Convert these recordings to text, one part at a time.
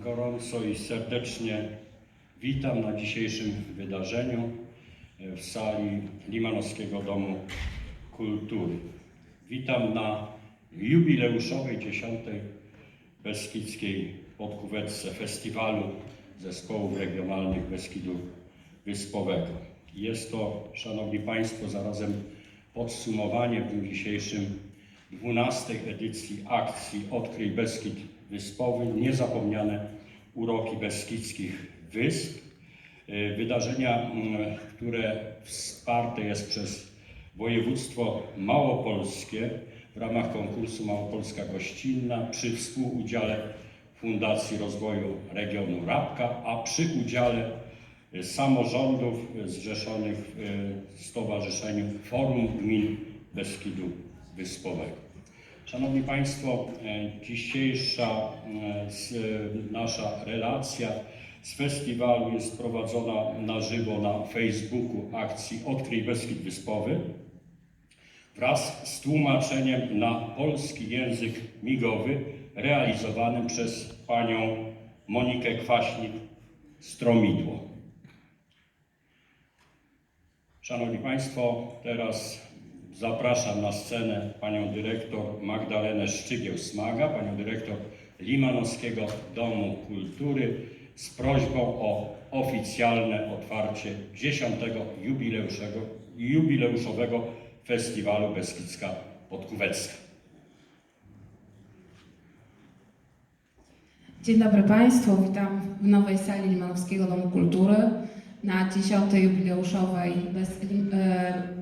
gorąco i serdecznie witam na dzisiejszym wydarzeniu e, w sali Limanowskiego Domu Kultury. Witam na jubileuszowej 10. Beskidzkiej Podkuwetce Festiwalu Zespołów Regionalnych Beskidu Wyspowego. Jest to, Szanowni Państwo, zarazem podsumowanie w dniu dzisiejszym 12 edycji akcji Odkryj Beskid Wyspowy, niezapomniane uroki beskidzkich wysp. Y, Wydarzenia, które wsparte jest przez województwo małopolskie w ramach konkursu Małopolska Gościnna przy współudziale Fundacji Rozwoju Regionu Rabka, a przy udziale y, samorządów zrzeszonych w y, Stowarzyszeniu Forum Gmin Beskidu Wyspowego. Szanowni Państwo, e, dzisiejsza e, nasza relacja z festiwalu jest prowadzona na żywo na Facebooku akcji Odkryj Beskid Wyspowy wraz z tłumaczeniem na polski język migowy realizowanym przez panią Monikę Kwaśnik-Stromidło. Szanowni Państwo, teraz zapraszam na scenę panią dyrektor Magdalenę Szczygieł-Smaga, panią dyrektor Limanowskiego Domu Kultury z prośbą o oficjalne otwarcie 10. jubileuszego, jubileuszowego Festiwalu Beskidzka Podkuwecka. Dzień dobry Państwu, witam w nowej sali Limanowskiego Domu Kultury na 10. jubileuszowej Bes- e,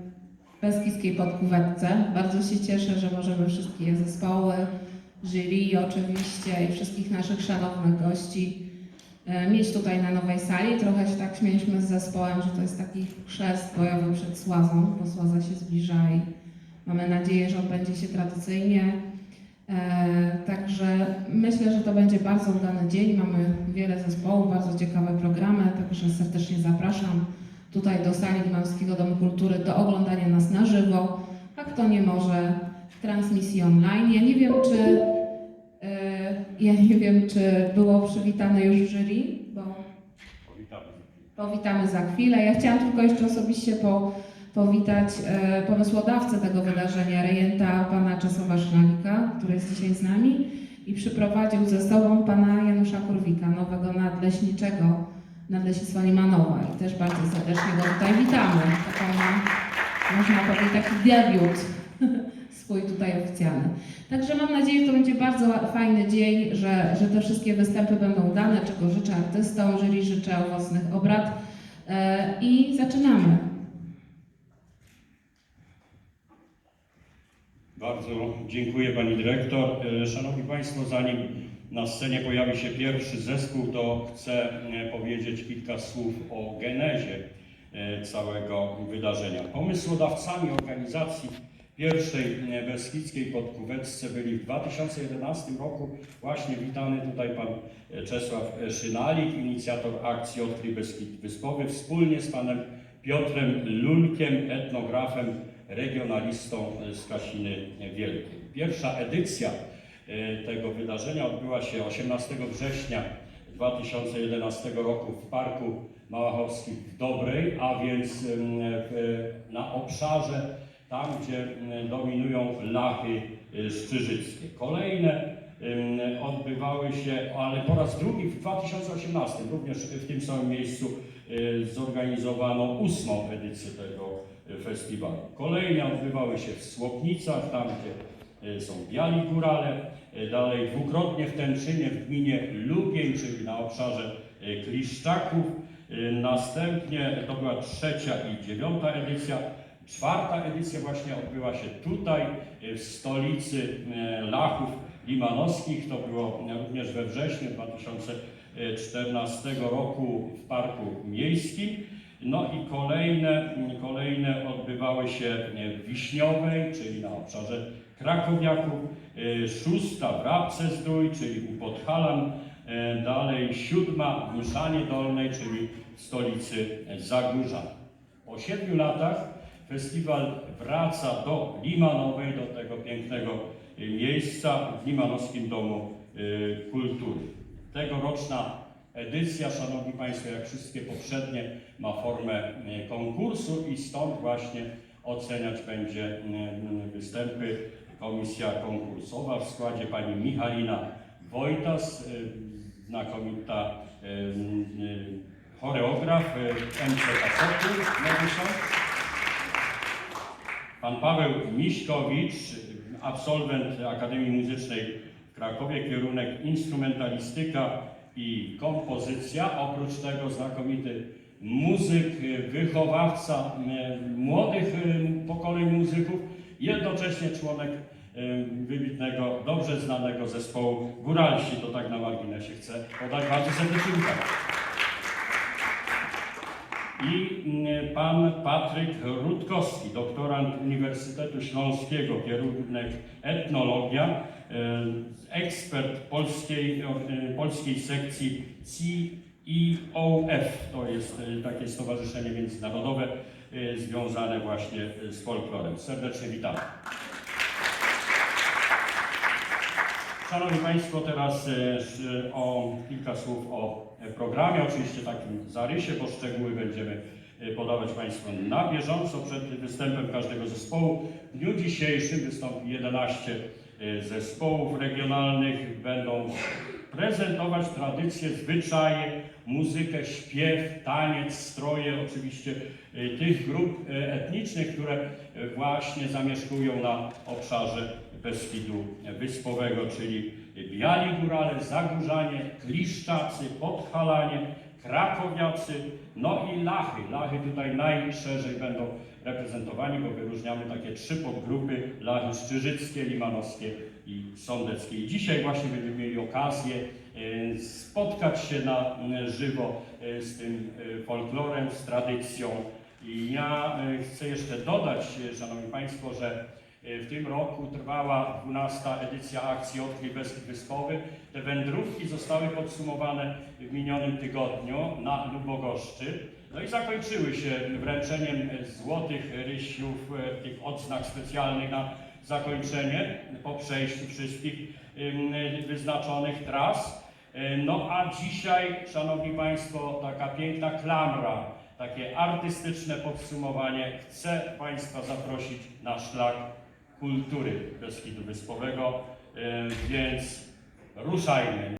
Beskidzkiej Podkuwetce. Bardzo się cieszę, że możemy wszystkie zespoły, jury oczywiście i wszystkich naszych szanownych gości e, mieć tutaj na nowej sali. Trochę się tak śmieliśmy z zespołem, że to jest taki chrzest bojowy przed Słazą, bo Słaza się zbliża i mamy nadzieję, że odbędzie się tradycyjnie. E, Także myślę, że to będzie bardzo udany dzień. Mamy wiele zespołów, bardzo ciekawe programy, także serdecznie zapraszam tutaj do sali Limanowskiego Domu Kultury do oglądania nas na żywo, a kto nie może w transmisji online. Ja nie wiem, czy e, ja nie wiem, czy było przywitane już jury, bo Witamy. powitamy za chwilę. Ja chciałam tylko jeszcze osobiście po, powitać e, pomysłodawcę tego wydarzenia, rejenta pana Czesława Szynalika, który jest dzisiaj z nami i przyprowadził ze sobą pana Janusza Kurwika, nowego nadleśniczego Nadleśnictwa Limanowa i też bardzo serdecznie go tutaj witamy. Można powiedzieć, taki debiut swój tutaj oficjalny. Także mam nadzieję, że to będzie bardzo fajny dzień, że, że te wszystkie występy będą udane, czego życzę artystom, jury życzę owocnych obrad e, i zaczynamy. Bardzo dziękuję Pani Dyrektor. E, Szanowni Państwo, zanim na scenie pojawi się pierwszy zespół, to chcę e, powiedzieć kilka słów o genezie e, całego wydarzenia. Pomysłodawcami organizacji pierwszej e, Beskidzkiej Podkuwecce byli w 2011 roku właśnie witany tutaj Pan Czesław Szynalik, inicjator akcji Odkryj Beskid Wyspowy, wspólnie z Panem Piotrem Lulkiem, etnografem regionalistą z Kasiny Wielkiej. Pierwsza edycja tego wydarzenia odbyła się 18 września 2011 roku w Parku Małachowskim w Dobrej, a więc na obszarze tam, gdzie dominują lachy e, szczyżyckie. Kolejne odbywały się, ale po raz drugi w 2018, również w tym samym miejscu e, zorganizowano ósmą edycję tego e, festiwalu. Kolejne odbywały się w Słopnicach, tam gdzie e, są Biali Górale, e, dalej dwukrotnie w Tęczynie, w gminie Lubień, czyli na obszarze e, Kliszczaków. E, Następnie to była trzecia i dziewiąta edycja. Czwarta edycja właśnie odbyła się tutaj, e, w stolicy e, Lachów Limanowskich. To było również we wrześniu 2014 roku w Parku Miejskim. No i kolejne, kolejne odbywały się w Wiśniowej, czyli na obszarze Krakowiaków, e, szósta w Rabce Zdrój, czyli u Podhalan, e, dalej siódma w Mszanie Dolnej, czyli w stolicy Zagórza. Po siedmiu latach festiwal wraca do Limanowej, do tego pięknego miejsca w Limanowskim Domu e, Kultury. Tegoroczna edycja, Szanowni Państwo, jak wszystkie poprzednie, ma formę e, konkursu i stąd właśnie oceniać będzie występy komisja konkursowa w składzie pani Michalina Wojtas, e, znakomita e, choreograf MC Kasoty. Pan Paweł Miśkowicz, absolwent Akademii Muzycznej w Krakowie, kierunek instrumentalistyka i kompozycja. Oprócz tego znakomity muzyk, wychowawca e, młodych e, pokoleń muzyków, jednocześnie członek e, wybitnego, dobrze znanego zespołu Góralsi. To tak na marginesie chcę podać bardzo serdecznie. I pan Patryk Rutkowski, doktorant Uniwersytetu Śląskiego, kierunek etnologia, e, ekspert polskiej, e, polskiej sekcji CEOF, to jest e, takie stowarzyszenie międzynarodowe e, związane właśnie z folklorem. Serdecznie witamy. Szanowni Państwo, teraz e, o kilka słów o e, programie, oczywiście takim zarysie, bo szczegóły będziemy e, podawać Państwu na bieżąco przed występem każdego zespołu. W dniu dzisiejszym wystąpi 11 e, zespołów regionalnych, będą prezentować tradycje, zwyczaje, muzykę, śpiew, taniec, stroje, oczywiście e, tych grup e, etnicznych, które właśnie zamieszkują na obszarze Beskidu Wyspowego, czyli Biali Górale, Zagórzanie, Kliszczacy, Podhalanie, Krakowiacy, no i Lachy. Lachy tutaj najszerzej będą reprezentowani, bo wyróżniamy takie trzy podgrupy, Lachy Szczyżyckie, Limanowskie i Sądeckie. I dzisiaj właśnie będziemy mieli okazję e, spotkać się na żywo e, z tym e, folklorem, z tradycją. I ja chcę jeszcze dodać, Szanowni Państwo, że w tym roku trwała 12 edycja akcji Odkryj Beskid Wyspowy. Te wędrówki zostały podsumowane w minionym tygodniu na Lubogoszczy. No i zakończyły się wręczeniem e, złotych rysiów, e, tych odznak specjalnych na zakończenie po przejściu wszystkich wyznaczonych tras. E, No a dzisiaj, Szanowni Państwo, taka piękna klamra, takie artystyczne podsumowanie. Chcę Państwa zaprosić na szlak kultury Beskidu Wyspowego, e, więc ruszajmy.